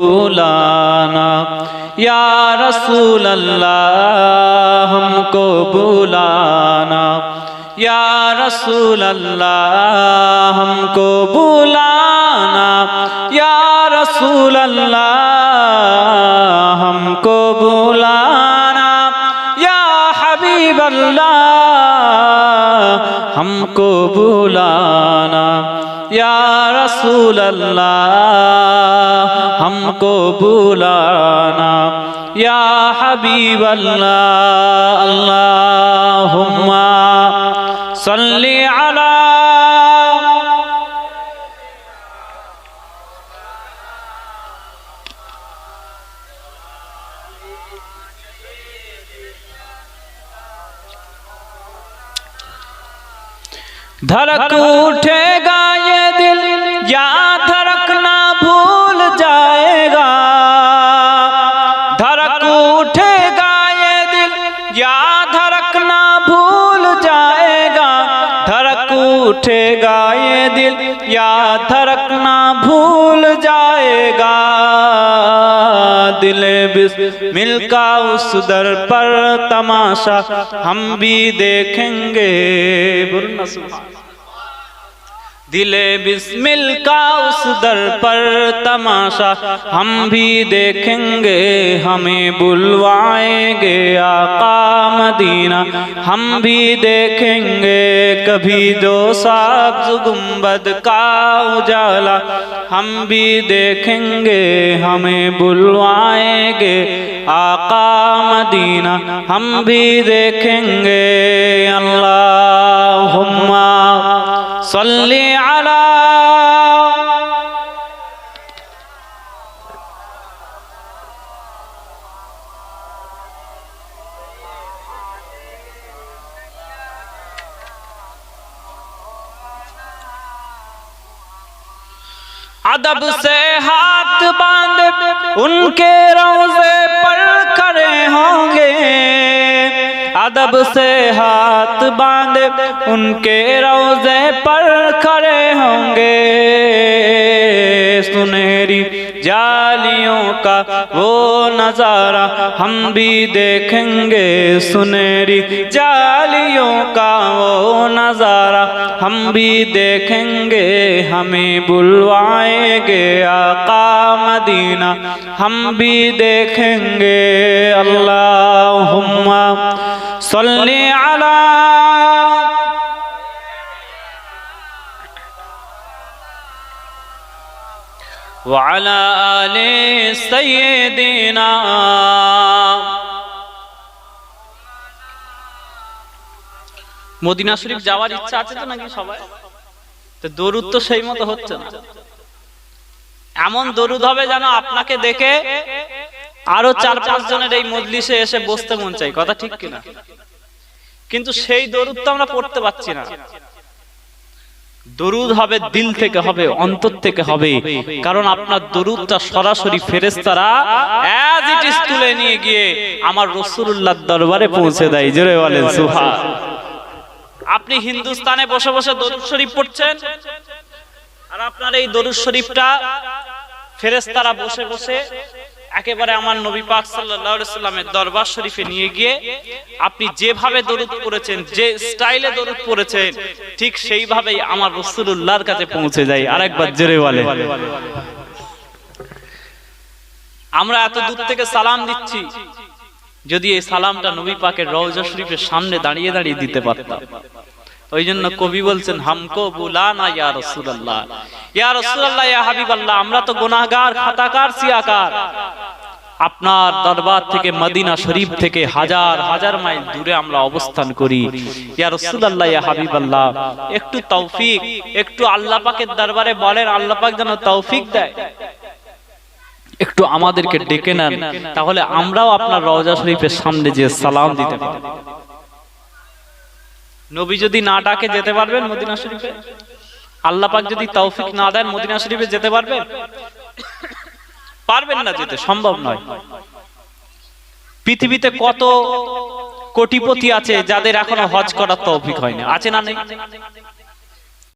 बुलाना या रसूल अल्लाह हमको बुलाना या रसूल अल्लाह हमको बुलाना या रसूल अल्लाह हमको बुलाना या हबीब अल्लाह हमको बुलाना یا رسول اللہ ہم کو بولانا یا حبیب اللہ اللہم صلی علی دھڑک اٹھے۔ یا دھرکنا بھول جائے گا، دھڑک اٹھے گا یہ دل یا دھڑکنا بھول جائے گا۔ دل مل کا اس در پر تماشا، ہم بھی دیکھیں گے۔ برنسل دل بسمل کا اس در پر تماشا۔ ہم بھی دیکھیں گے، ہمیں بلوائیں گے آقا مدینہ۔ ہم بھی دیکھیں گے کبھی دو سبز گنبد کا اجالا۔ ہم بھی دیکھیں گے، ہمیں بلوائیں گے آقا مدینہ۔ ہم بھی دیکھیں گے ادب سے ہاتھ باندھ، ان کے روزے پر کرے ہوں گے۔ ادب سے ہاتھ باندھ، ان کے روزے پر کھڑے ہوں گے۔ का वो नजारा हम भी देखेंगे सुनहरी जालियों का वो नजारा हम भी देखेंगे हमें बुलवाएंगे आका मदीना हम भी देखेंगे अल्लाहुम्मा सल्ली अला وعلى آل سيدنا মদিনা শরীফ যাওয়ার ইচ্ছা আছে তো নাকি সবাই তো দরুদ তো সেই মতো হচ্ছে না এমন দরুদ হবে যেন আপনাকে দেখে আরো চার পাঁচ জনের এই মজলিসে এসে বসতে মন চাই কথা ঠিক কিনা কিন্তু সেই দরুদ তো আমরা পড়তে পারছি না দরুদ হবে দিল থেকে হবে, অন্তর থেকে হবে। কারণ আপনার দরুদটা সরাসরি ফেরেস্তারা অ্যাজ ইট ইজ তুলে নিয়ে গিয়ে আমার রসুল্লাহ দরবারে পৌঁছে দেয়। জোরে বলেন সুহা আপনি হিন্দুস্তানে বসে বসে দরুদ শরীফ পড়ছেন? আর আপনার এই দরুদ শরীফটা ফেরেস্তারা বসে বসে একেবারে আমার নবী পাক সাল্লামের দরবার শরীফে নিয়ে গিয়ে আপনি যেভাবে দরুদ পড়েছেন, যে স্টাইলে দরুদ পড়েছেন, ঠিক সেইভাবেই আমার রাসূলুল্লাহর কাছে পৌঁছে যায় আরেকবার জোরে বলে আমরা এত দূর থেকে সালাম দিচ্ছি, যদি এই সালামটা নবী পাকের রওজা শরীফের সামনে দাঁড়িয়ে দাঁড়িয়ে দিতে পারতাম। ওই জন্য কবি বলছেন, হামকো বুলানা ইয়া রাসূলুল্লাহ। ইয়া রাসূলুল্লাহ, ইয়া হাবিবাল্লাহ, আমরা তো গুনাহগার, খাতাকার, সিয়াকার। আপনার দরবার থেকে মদিনা শরীফ থেকে হাজার হাজার মাইল দূরে আমরা অবস্থান করি। ইয়া হাবিবাল্লাহ, একটু তৌফিক, একটু আল্লাহ পাকের দরবারে বলেন, আল্লাহ পাক যেন তৌফিক দেয়। একটু আমাদেরকে ডেকে নেন, তাহলে আমরাও আপনার রওজা শরীফের সামনে যে সালাম দিতে পারব নবী যদি না ডাকে যেতে পারবেন মদিনা শরীফে? আল্লাহ পাক যদি তৌফিক না দেন মদিনা শরীফে যেতে পারবেন? পারবেন না যেতে, সম্ভব নয়। পৃথিবীতে কত কোটিপতি আছে যাদের এখনও হজ করার তৌফিক হয়নি, আছে না নেই?